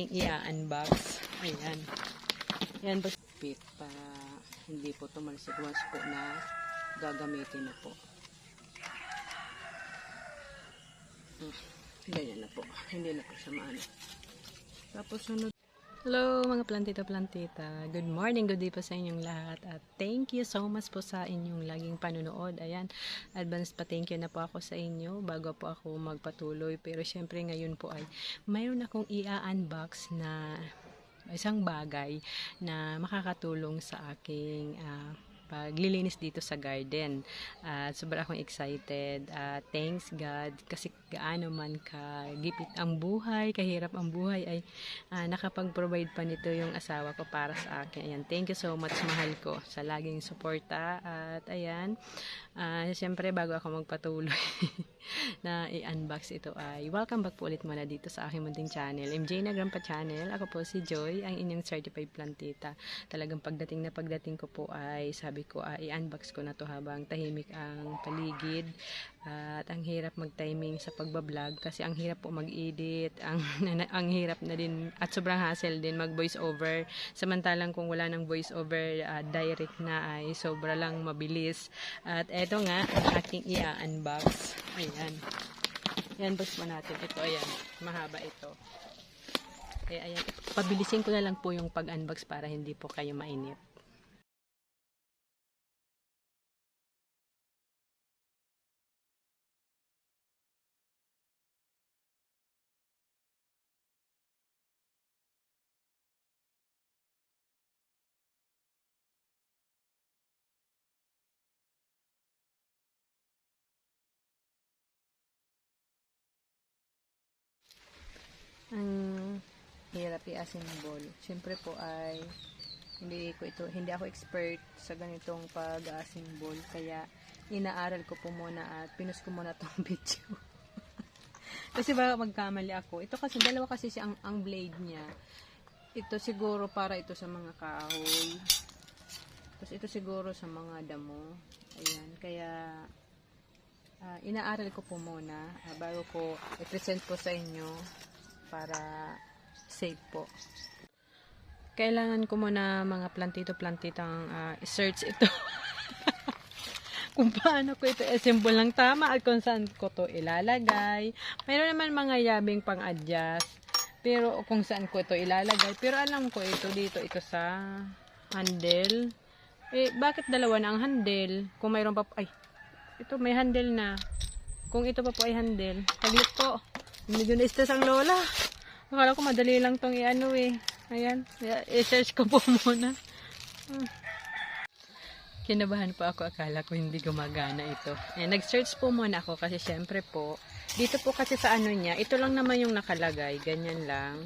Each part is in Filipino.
aking i-unbox. Ayan. Ayan. Pit para hindi po tumalsik once po na gagamitin na po. Hmm, Ganyan na po. Hindi na po siya. Tapos sunod. Hello mga plantito plantita. Good morning, good day po sa inyong lahat. At thank you so much po sa inyong laging panunood. Ayan, advance pa thank you na po ako sa inyo bago po ako magpatuloy. Pero syempre ngayon po ay mayroon akong i-unbox na isang bagay na makakatulong sa aking ah, paglilinis dito sa garden. At sobra akong excited. At thanks God kasi gaano man ka gipit ang buhay, kahirap ang buhay ay ah, nakapag-provide pa nito yung asawa ko para sa akin. Ayan, thank you so much mahal ko sa laging suporta. At ayan, ah, siyempre bago ako magpatuloy na i-unbox ito ay welcome back po ulit muna dito sa aking munting channel. MJ na Grandpa Channel. Ako po si Joy, ang inyong certified plantita. Talagang pagdating na pagdating ko po ay sabi ko ah, i-unbox ko na to habang tahimik ang paligid. At ang hirap mag-timing sa pagbablog kasi ang hirap po mag-edit, ang, ang hirap na din at sobrang hassle din mag-voice over. Samantalang kung wala ng voice over ah, direct na ay sobra lang mabilis. At eto nga, ang aking i-unbox. Ayan. I-unbox mo natin. Ito, ayan. Mahaba ito. Kaya ayan, pabilisin ko na lang po yung pag-unbox para hindi po kayo mainip. Ang hirap i-assemble. Siyempre po ay hindi ko ito, hindi ako expert sa ganitong pag-assemble kaya inaaral ko po muna at pinus ko muna tong video. kasi baka magkamali ako. Ito kasi dalawa kasi siya ang, ang blade niya. Ito siguro para ito sa mga kahoy. Tapos ito siguro sa mga damo. Ayan, kaya ah, inaaral ko po muna ah, bago ko i-present po sa inyo para safe po. Kailangan ko muna mga plantito-plantitang ah, i-search ito. kung paano ko ito assemble ng tama at kung saan ko to ilalagay. Mayroon naman mga yabing pang-adjust. Pero kung saan ko ito ilalagay. Pero alam ko ito dito, ito sa handle. Eh, bakit dalawa na ang handle? Kung mayroon pa, ay, ito may handle na. Kung ito pa po ay handle. Saglit po. Medyo na-stress ang lola. Akala ko madali lang tong i-ano eh. Ayan. I-search ko po muna. Hmm. Kinabahan po ako. Akala ko hindi gumagana ito. Eh, nag-search po muna ako kasi syempre po, dito po kasi sa ano niya, ito lang naman yung nakalagay. Ganyan lang.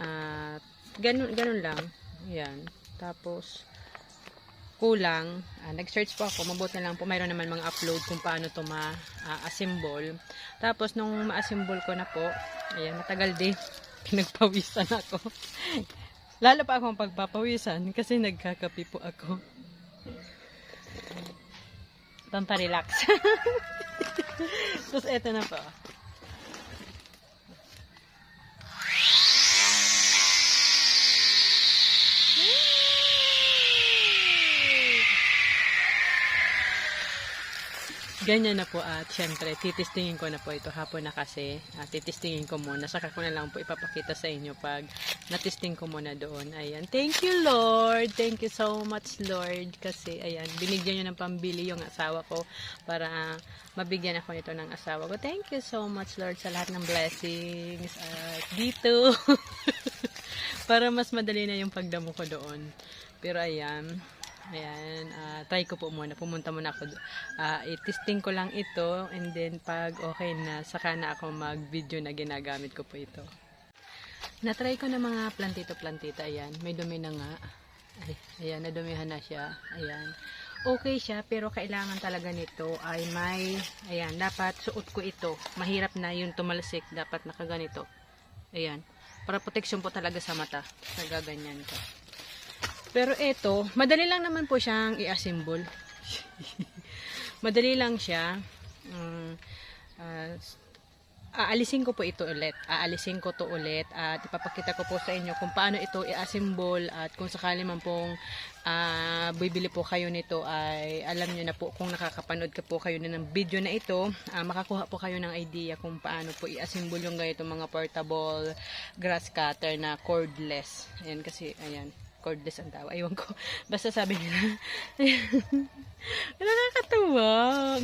At, ganun, ganun lang. Ayan. Tapos, kulang. Ah, nag-search po ako. Mabuti lang po. Mayroon naman mga upload kung paano to ma-assemble. Tapos, nung ma-assemble ko na po, ayan, matagal din. Pinagpawisan ako. Lalo pa akong pagpapawisan kasi nagkakapi po ako. Pamparelax. Tapos, eto na po. Ganyan na po at syempre titistingin ko na po ito. Hapon na kasi at titistingin ko muna. Saka ko na lang po ipapakita sa inyo pag natisting ko muna doon. Ayan. Thank you Lord. Thank you so much Lord. Kasi ayan binigyan nyo ng pambili yung asawa ko para ah, mabigyan ako nito ng asawa ko. Thank you so much Lord sa lahat ng blessings at dito. Para mas madali na yung pagdamo ko doon. Pero ayan Ayan, ah, try ko po muna. Pumunta muna ako. Ah, i-testing ko lang ito and then pag okay na, saka na ako mag-video na ginagamit ko po ito. Na-try ko na mga plantito-plantita. Ayan, may dumi na nga. Ay, ayan, nadumihan na siya. Ayan. Okay siya, pero kailangan talaga nito ay may, ayan, dapat suot ko ito. Mahirap na yung tumalsik. Dapat nakaganito. Ayan. Para protection po talaga sa mata. Nagaganyan ka. Pero ito, madali lang naman po siyang i-assemble. madali lang siya. Mm, ah, aalisin ko po ito ulit. Aalisin ko to ulit at ipapakita ko po sa inyo kung paano ito i-assemble at kung sakali man pong ah, bibili po kayo nito ay alam nyo na po kung nakakapanood ka po kayo na ng video na ito, ah, makakuha po kayo ng idea kung paano po i-assemble yung ganito mga portable grass cutter na cordless. Ayan kasi, ayan cordless ang tawag. Aywan ko. Basta sabi nila. Nakakatawa.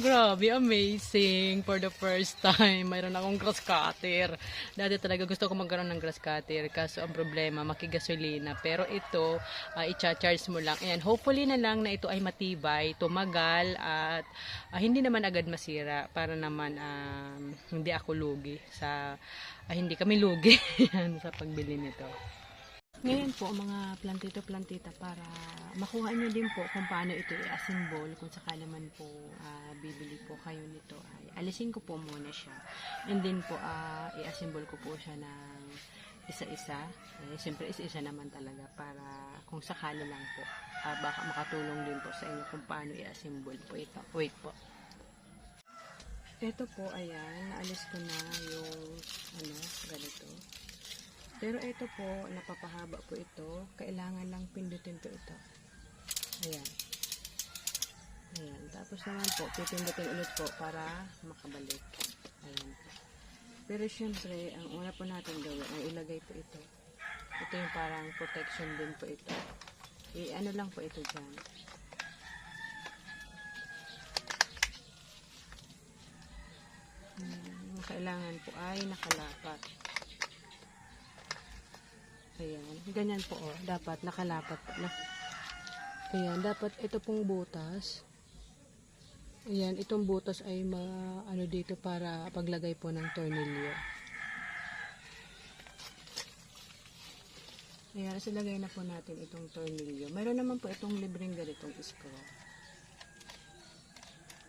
Grabe, amazing. For the first time, mayroon akong grass cutter. Dati talaga gusto ko magkaroon ng grass cutter. Kaso ang problema, makigasolina. Pero ito, uh, i-charge mo lang. Ayan, hopefully na lang na ito ay matibay, tumagal, at ah, hindi naman agad masira. Para naman um, hindi ako lugi sa ah, hindi kami lugi sa pagbili nito. Ngayon po, mga plantito-plantita para makuha nyo din po kung paano ito i-assemble kung sakali man po ah, bibili po kayo nito. Ay alisin ko po muna siya. And then po ah, i-assemble ko po siya ng isa-isa. Eh, siyempre isa-isa naman talaga para kung sakali lang po ah, baka makatulong din po sa inyo kung paano i-assemble po ito. Wait po. Ito po, ayan, naalis ko na yung, ano, ganito. Pero ito po, napapahaba po ito. Kailangan lang pindutin po ito. Ayan. Ayan. Tapos naman po, pipindutin ulit po para makabalik. Ayan. Pero syempre, ang una po natin gawin ay ilagay po ito. Ito yung parang protection din po ito. I-ano lang po ito dyan. Ang kailangan po ay nakalapat. Ayan, ganyan po oh, dapat nakalapat na. Ayan, dapat ito pong butas. Ayan, itong butas ay ma, ano dito para paglagay po ng tornilyo. Ayan, silagay na po natin itong tornilyo. Meron naman po itong libreng ganitong screw.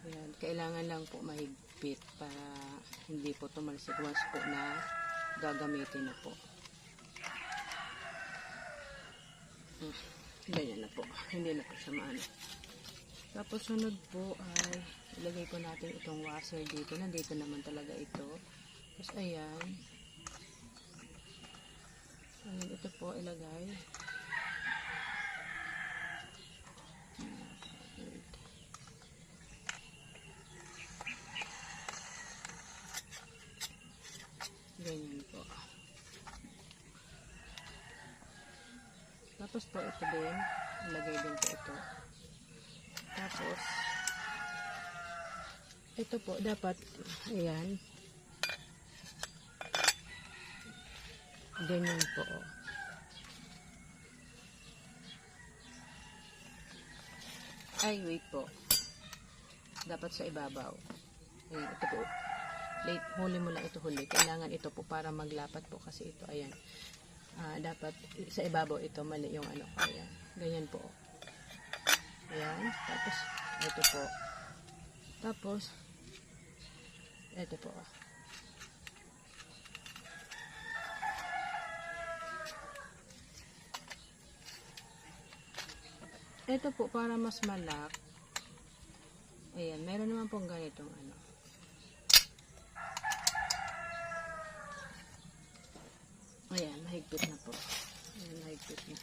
Ayan, kailangan lang po mahigpit para hindi po tumalsik po na gagamitin na po. Hmm, Ganyan na po. Hindi na po siya. Tapos sunod po ay ilagay ko natin itong washer dito. Nandito naman talaga ito. Tapos ayan. Ayan, ito po ilagay. Ganyan po. Tapos po ito din, ilagay din po ito. Tapos, ito po, dapat, ayan. Ganyan po. Ay, wait po. Dapat sa ibabaw. Ayan, ito po. Late, huli mo lang ito huli. Kailangan ito po para maglapat po kasi ito, ayan ah, dapat sa ibabaw ito mali yung ano ko. Ayan. Ganyan po. Ayan. Tapos ito po. Tapos ito po. Ito po para mas malak. Ayan. Meron naman pong ganitong ano Ayan, mahigpit na po. Ayan, mahigpit na.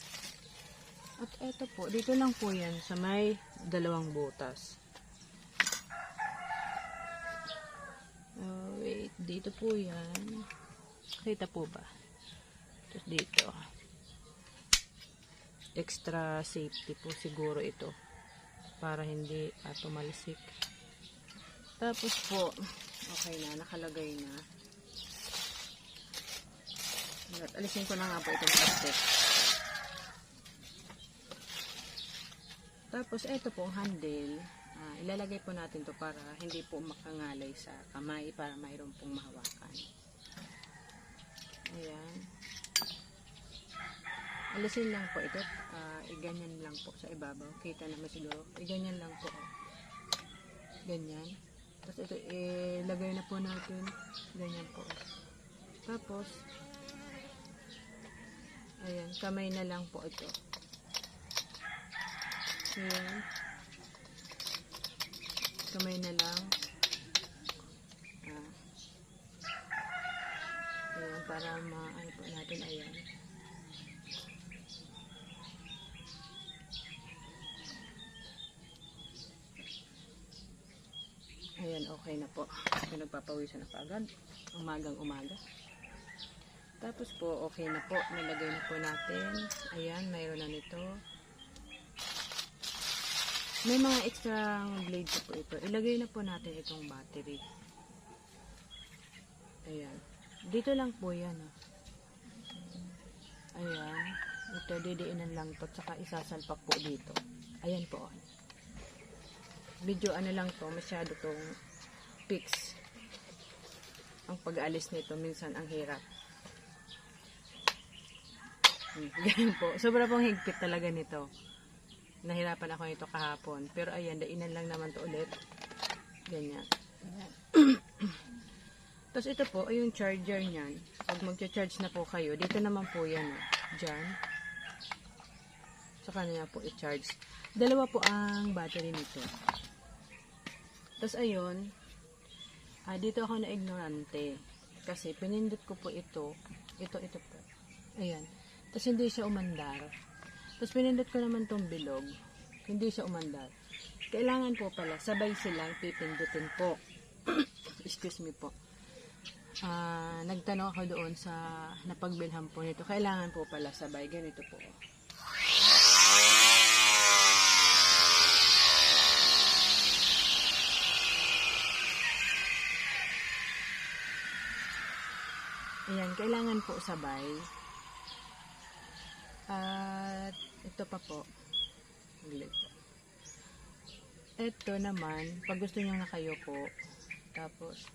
At eto po, dito lang po yan sa may dalawang butas. Oh, wait, dito po yan. Kita po ba? Tapos dito. Extra safety po siguro ito. Para hindi uh, tumalisik. Tapos po, okay na, nakalagay na. At alisin ko na nga po itong plastic. Tapos, ito po, handle. Ah, ilalagay po natin to para hindi po makangalay sa kamay para mayroon pong mahawakan. Ayan. Alisin lang po ito. Ah, iganyan lang po sa ibabaw. Kita naman siguro. Iganyan lang po. Ganyan. Tapos ito, ilagay na po natin. Ganyan po. Tapos, Ayan, kamay na lang po ito. Ayan. Kamay na lang. Ah. para ma ano po natin ayan. Ayan, okay na po. Pinagpapawisan na po agad. Umagang umaga. Tapos po, okay na po. Nilagay na po natin. Ayan, mayroon na nito. May mga extra blade po ito. Ilagay na po natin itong battery. Ayan. Dito lang po yan. Oh. Ayan. Ito, didiinan lang to. Tsaka isasalpak po dito. Ayan po. Medyo ano lang to. Masyado tong fix. Ang pag-aalis nito, minsan ang hirap. Ganyan po. Sobra pong higpit talaga nito. Nahirapan ako nito kahapon. Pero ayan, dainan lang naman to ulit. Ganyan. Tapos ito po, ay yung charger niyan. Pag magcha-charge na po kayo, dito naman po yan. Oh. Diyan. Sa kanya po i-charge. Dalawa po ang battery nito. Tapos ayun, ah, dito ako na ignorante. Kasi pinindot ko po ito. Ito, ito po. Ayan. Tapos hindi siya umandar. Tapos pinindot ko naman tong bilog. Hindi siya umandar. Kailangan po pala, sabay silang pipindutin po. Excuse me po. Ah, nagtanong ako doon sa napagbilhan po nito. Kailangan po pala sabay. Ganito po. Ayan, kailangan po sabay. At ito pa po. Ito naman, pag gusto nyo nakayupo, tapos,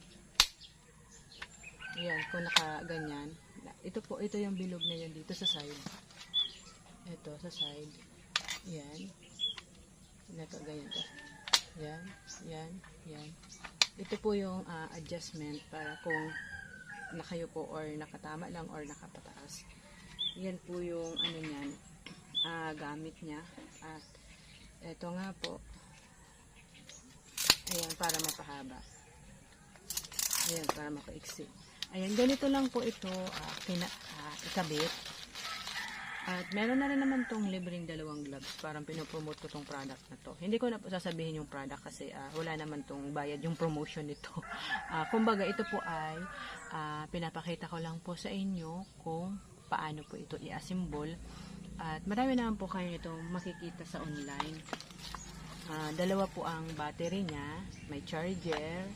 ayan, kung nakaganyan, ito po, ito yung bilog na yun dito sa side. Ito, sa side. Yan. Nakaganyan to. Yan, yan, yan. Ito po yung ah, adjustment para kung nakayupo or nakatama lang or nakapataas. Yan po yung ano niyan, ah, gamit niya. At ito nga po, ayan, para mapahaba. Ayan, para mapaiksi. Ayan, ganito lang po ito ah, pina, ah, ikabit. At meron na rin naman tong libreng dalawang gloves. Parang pinopromote ko tong product na to. Hindi ko na po sasabihin yung product kasi ah, wala naman tong bayad yung promotion nito. Ah, kumbaga, ito po ay ah, pinapakita ko lang po sa inyo kung paano po ito i-assemble. At marami naman po kayo ito makikita sa online. Ah, dalawa po ang battery niya, may charger,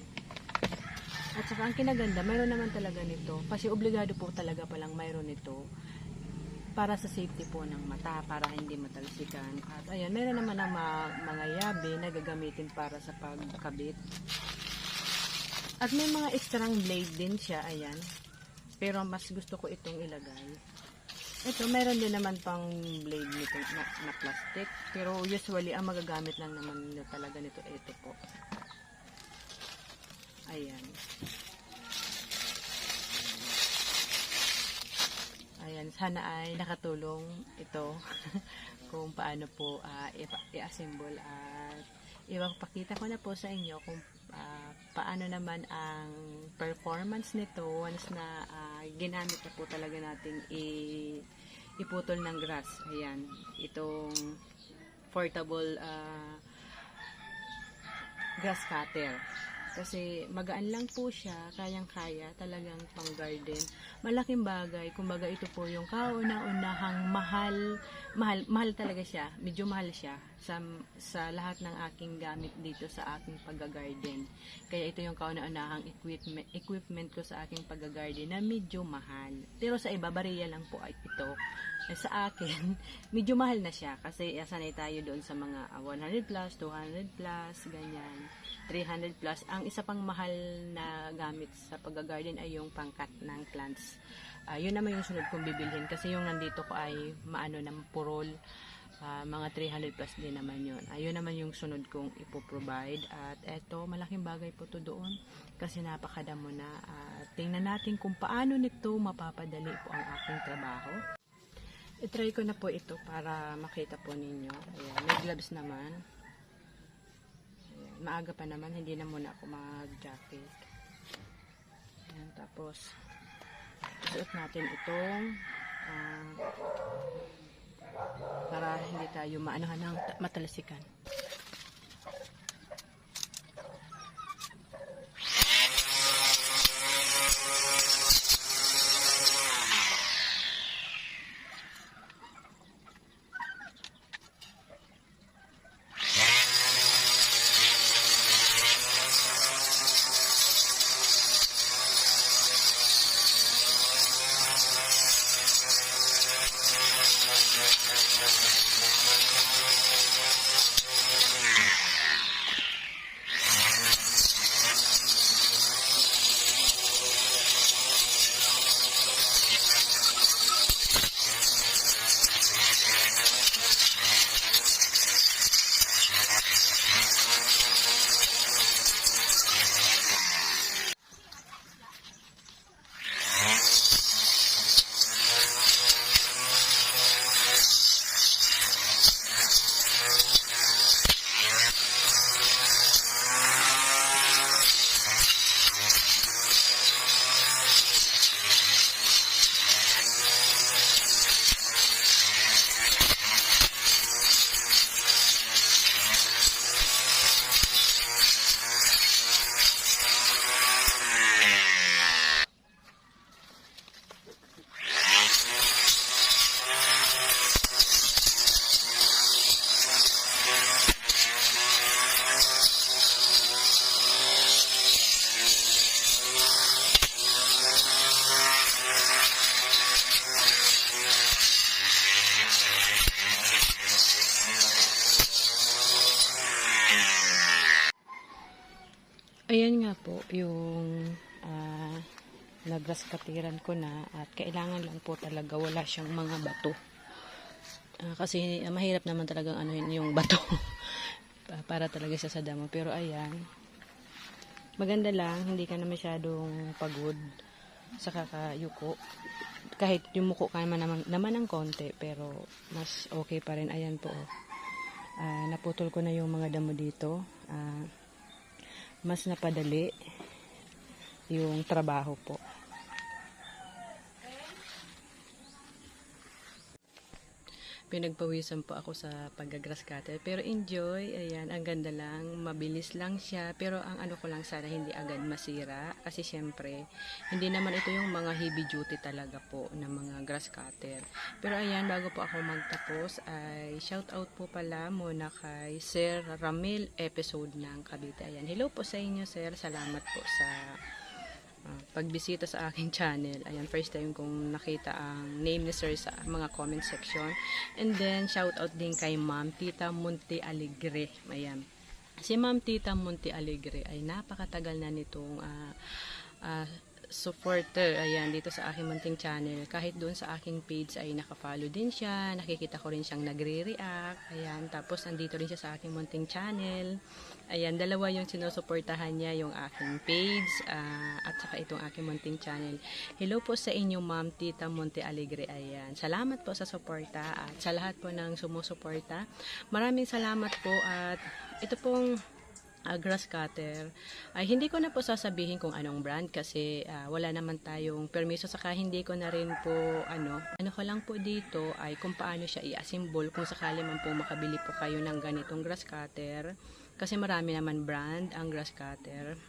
at saka ang kinaganda, mayroon naman talaga nito. Kasi obligado po talaga palang mayroon nito para sa safety po ng mata, para hindi matalsikan. At ayan, meron naman ng ma- mga yabe na gagamitin para sa pagkabit. At may mga extrang blade din siya, ayan. Pero mas gusto ko itong ilagay. Ito, meron din naman pang blade nito na, na plastic. Pero usually, ang magagamit lang naman nyo talaga nito, ito po. Ayan. Ayan, sana ay nakatulong ito kung paano po ah, ipa- i-assemble at ipapakita ko na po sa inyo kung ah, paano naman ang performance nito once na ah, ginamit na po talaga natin i- iputol ng grass. Ayan, itong portable ah, grass cutter. Kasi magaan lang po siya, kayang-kaya, talagang pang garden. Malaking bagay, kumbaga ito po yung kauna-unahang mahal, mahal, mahal talaga siya, medyo mahal siya sa, sa lahat ng aking gamit dito sa aking pag-garden. Kaya ito yung kauna-unahang equipment, equipment ko sa aking pag-garden na medyo mahal. Pero sa iba, bariya lang po ay ito. Eh, sa akin, medyo mahal na siya kasi sanay tayo doon sa mga ah, 100 plus, 200 plus, ganyan. 300 plus. Ang isa pang mahal na gamit sa pag-garden ay yung pangkat ng plants. Ah, yun naman yung sunod kong bibilhin kasi yung nandito ko ay maano ng purol. Ah, mga 300 plus din naman yun. Ayun naman yung sunod kong ipoprovide. At eto, malaking bagay po to doon kasi napakadamo na. At tingnan natin kung paano nito mapapadali po ang aking trabaho. I-try ko na po ito para makita po ninyo. Ayan, may gloves naman. Maaga pa naman, hindi na muna ako mag-jacket. Ayan, tapos, ito isuot natin itong ah, para hindi tayo maanohan ng ta- matalasikan. Po yung ah, nagraskatiran ko na at kailangan lang po talaga wala siyang mga bato. Ah, kasi ah, mahirap naman talagang ano yun, yung bato Pa- para talaga sa damo. Pero ayan, maganda lang, hindi ka na masyadong pagod sa kakayuko. Kahit yumuko ka naman, naman, naman ng konti, pero mas okay pa rin. Ayan po. oh. Ah, naputol ko na yung mga damo dito. Ah, mas napadali yung trabaho po. Pinagpawisan po ako sa pag-grass cutter. Pero enjoy, ayan, ang ganda lang, mabilis lang siya. Pero ang ano ko lang sana hindi agad masira. Kasi syempre, hindi naman ito yung mga heavy duty talaga po na mga grass cutter. Pero ayan, bago po ako magtapos, ay shout out po pala muna kay Sir Ramil episode ng Cavite. Ayan, hello po sa inyo sir, salamat po sa pagbisita sa aking channel. Ayan, first time kong nakita ang name ni Sir sa mga comment section. And then, shout out din kay Ma'am Tita Monte Alegre. Ayan. Si Ma'am Tita Monte Alegre ay napakatagal na nitong ah, ah, supporter ayan dito sa aking munting channel kahit doon sa aking page ay nakafollow din siya nakikita ko rin siyang nagre-react ayan tapos nandito rin siya sa aking munting channel ayan dalawa yung sinusuportahan niya yung aking page ah, at saka itong aking munting channel. Hello po sa inyo ma'am tita Monte Alegre. Ayan salamat po sa suporta at sa lahat po ng sumusuporta. Maraming salamat po at ito pong ah, grass cutter. Ay hindi ko na po sasabihin kung anong brand kasi ah, wala naman tayong permiso. Saka hindi ko na rin po ano ano ko lang po dito ay kung paano siya i-assemble kung sakali man po makabili po kayo ng ganitong grass cutter kasi marami naman brand ang grass cutter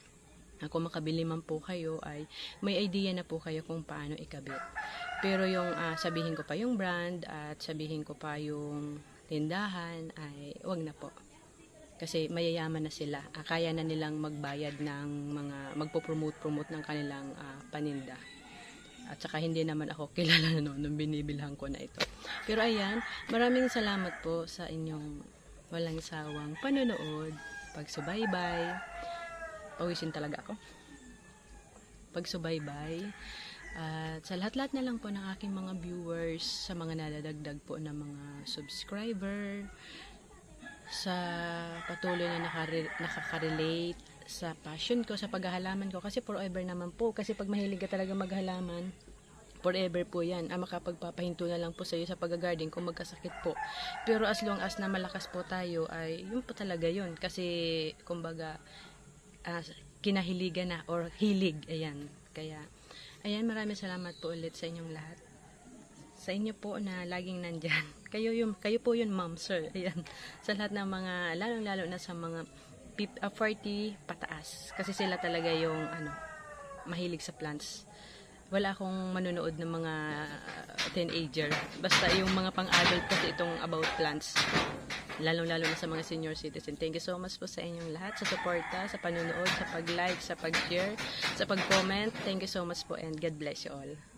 kung makabili man po kayo ay may idea na po kayo kung paano ikabit pero yung ah, sabihin ko pa yung brand at sabihin ko pa yung tindahan ay wag na po kasi mayayaman na sila. Ah, kaya na nilang magbayad ng mga magpo-promote-promote ng kanilang ah, paninda. At saka hindi naman ako kilala no, nung binibilhan ko na ito. Pero ayan, maraming salamat po sa inyong walang sawang panonood, pagsubaybay. Pawisin talaga ako. Pagsubaybay. At sa lahat-lahat na lang po ng aking mga viewers, sa mga nadadagdag po na mga subscriber, sa patuloy na nakaka-relate sa passion ko, sa paghahalaman ko. Kasi forever naman po. Kasi pag mahilig ka talaga maghalaman, forever po yan. Ah, makapagpapahinto na lang po sa iyo sa pag-garden kung magkasakit po. Pero as long as na malakas po tayo, ay yun po talaga yun. Kasi, kumbaga, ah, kinahiligan na or hilig. Ayan. Kaya, Ayan, maraming salamat po ulit sa inyong lahat. Sa inyo po na laging nandyan. Kayo, yung, kayo po yun, ma'am, sir. Ayan. Sa lahat ng mga, lalong-lalo na sa mga pip- ah, 40 pataas. Kasi sila talaga yung, ano, mahilig sa plants. Wala akong manonood ng mga teenager. Basta yung mga pang-adult kasi itong about plants. Lalong-lalo na sa mga senior citizen. Thank you so much po sa inyong lahat, sa suporta, sa panonood, sa pag-like, sa pag-share, sa pag-comment. Thank you so much po and God bless you all.